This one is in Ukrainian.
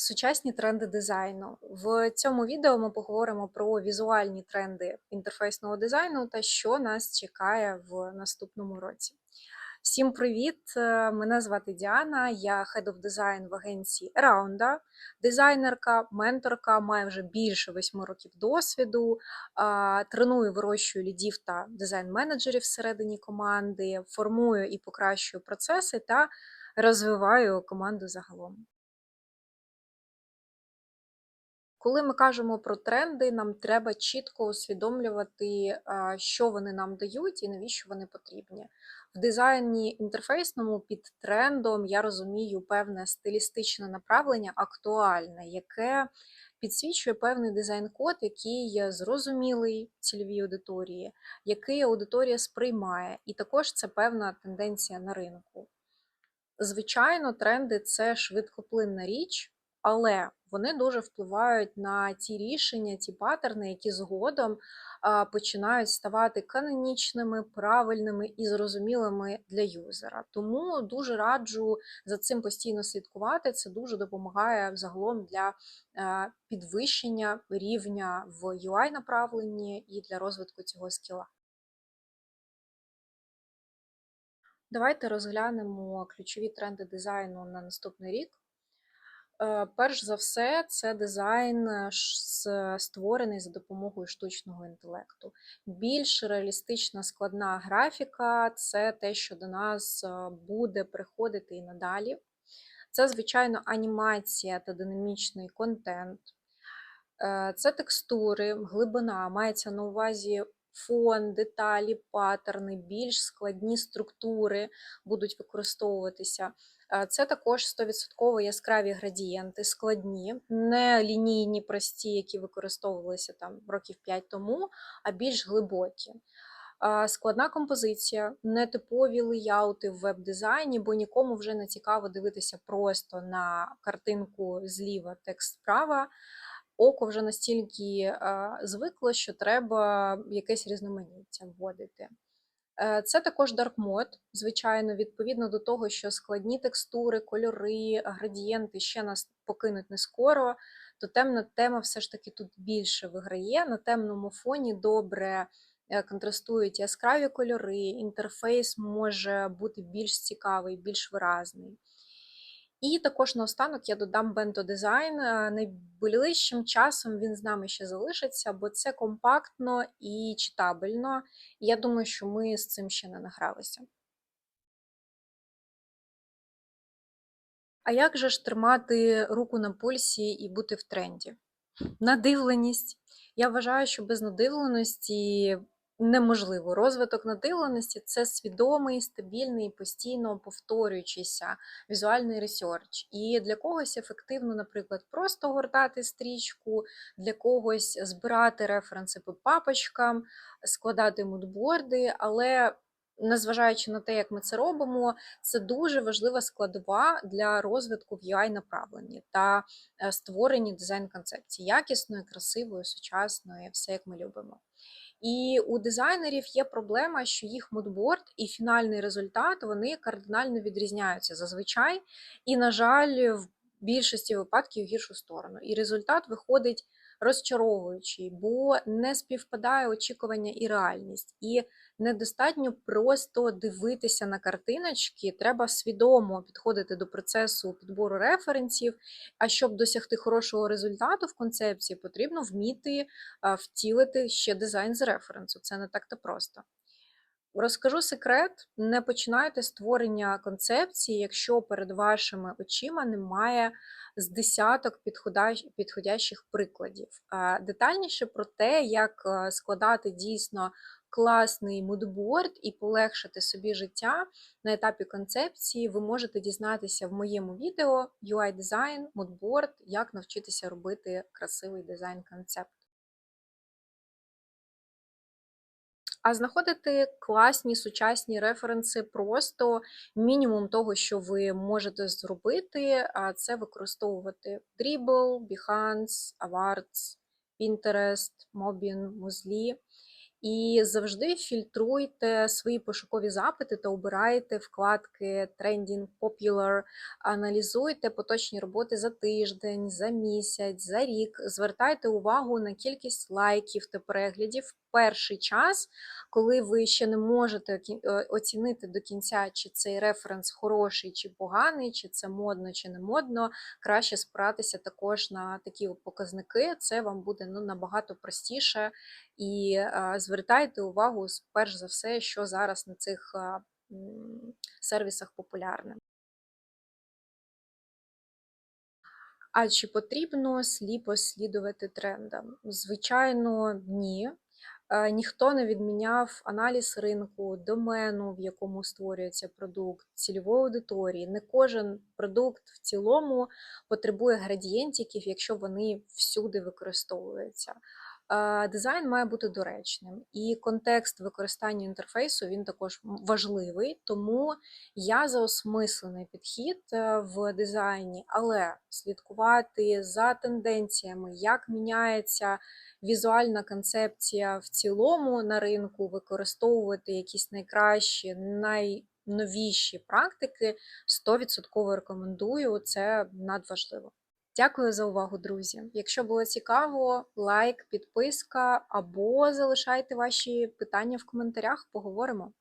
Сучасні тренди дизайну. В цьому відео ми поговоримо про візуальні тренди інтерфейсного дизайну та що нас чекає в наступному році. Всім привіт! Е, Мене звати Діана, я Head of Design в агенції Arounda, дизайнерка, менторка, маю вже більше восьми років досвіду, треную, вирощую лідів та дизайн-менеджерів всередині команди, формую і покращую процеси та розвиваю команду загалом. Коли ми кажемо про тренди, нам треба чітко усвідомлювати, що вони нам дають і навіщо вони потрібні. В дизайні інтерфейсному під трендом я розумію певне стилістичне направлення, актуальне, яке підсвічує певний дизайн-код, який зрозумілий цільовій аудиторії, який аудиторія сприймає, і також це певна тенденція на ринку. Звичайно, тренди це швидкоплинна річ, але вони дуже впливають на ті рішення, ті паттерни, які згодом починають ставати канонічними, правильними і зрозумілими для юзера. Тому дуже раджу за цим постійно слідкувати. Це дуже допомагає взагалом для підвищення рівня в UI направленні і для розвитку цього скіла. Давайте розглянемо ключові тренди дизайну на наступний рік. Е, Перш за все, це дизайн е, створений за допомогою штучного інтелекту. Більш реалістична складна графіка це те, що до нас е, буде приходити і надалі. Це, звичайно, анімація та динамічний контент. Це текстури, глибина, мається на увазі фон, деталі, паттерни, більш складні структури будуть використовуватися. Е, Це також 100% яскраві градієнти, складні, не лінійні, прості, які використовувалися там років 5 тому, а більш глибокі. Е, Складна композиція, нетипові леяути в веб-дизайні, бо нікому вже не цікаво дивитися просто на картинку зліва, текст справа. Око вже настільки е, звикло, що треба якесь різноманіття вводити. Е, Це також dark mode, звичайно, відповідно до того, що складні текстури, кольори, градієнти ще нас покинуть не скоро, то темна тема все ж таки тут більше виграє. На темному фоні добре е, контрастують яскраві кольори, інтерфейс може бути більш цікавий, більш виразний. І також наостанок я додам бенто-дизайн. Е, Найближчим часом він з нами ще залишиться, бо це компактно і читабельно. Я думаю, що ми з цим ще не награлися. А як же ж тримати руку на пульсі і бути в тренді? Надивленість. Я вважаю, що без надивленості неможливо. Розвиток надивленості це свідомий, стабільний, постійно повторюючийся візуальний ресерч. І для когось ефективно, наприклад, просто гортати стрічку, для когось збирати референси по папочкам, складати мудборди, але. Незважаючи на те, як ми це робимо, це дуже важлива складова для розвитку в UI направленні та е, створенні дизайн-концепції якісної, красивої, сучасної, все як ми любимо. І у дизайнерів є проблема, що їх мудборд і фінальний результат вони кардинально відрізняються зазвичай, і, на жаль, в більшості випадків в гіршу сторону. І результат виходить розчаровуючий, бо не співпадає очікування і реальність. І недостатньо просто дивитися на картиночки, треба свідомо підходити до процесу підбору референсів. А щоб досягти хорошого результату в концепції, потрібно вміти втілити ще дизайн з референсу. Це не так-то просто. Розкажу секрет: не починайте створення концепції, якщо перед вашими очима немає з десяток підходящих прикладів. Детальніше про те, як е, складати дійсно класний мудборд і полегшити собі життя на етапі концепції, ви можете дізнатися в моєму відео UI дизайн, мудборд, як навчитися робити красивий дизайн-концепт. А знаходити класні сучасні референси просто мінімум того, що ви можете зробити, а це використовувати Dribble, Behance, Awards, Pinterest, Mobin, Moozly. І завжди фільтруйте свої пошукові запити та обирайте вкладки Trending, Popular, аналізуйте поточні роботи за тиждень, за місяць, за рік. Звертайте увагу на кількість лайків та переглядів в перший час, коли ви ще не можете оцінити до кінця, чи цей референс хороший чи поганий, чи це модно чи не модно. Краще спиратися також на такі показники. Це вам буде ну, набагато простіше. І звертайте увагу перш за все, що зараз на цих сервісах популярне. А чи потрібно сліпо слідувати трендам? Звичайно, ні. Ніхто не відміняв аналіз ринку, домену, в якому створюється продукт, цільової аудиторії. Не кожен продукт в цілому потребує градієнтиків, якщо вони всюди використовуються. Дизайн має бути доречним, і контекст використання інтерфейсу він також важливий, тому я за осмислений підхід е, в дизайні, але слідкувати за тенденціями, як міняється візуальна концепція в цілому на ринку, використовувати якісь найкращі, найновіші практики, 100% рекомендую. Це надважливо. Дякую за увагу, друзі. Якщо було цікаво, лайк, підписка або залишайте ваші питання в коментарях, поговоримо.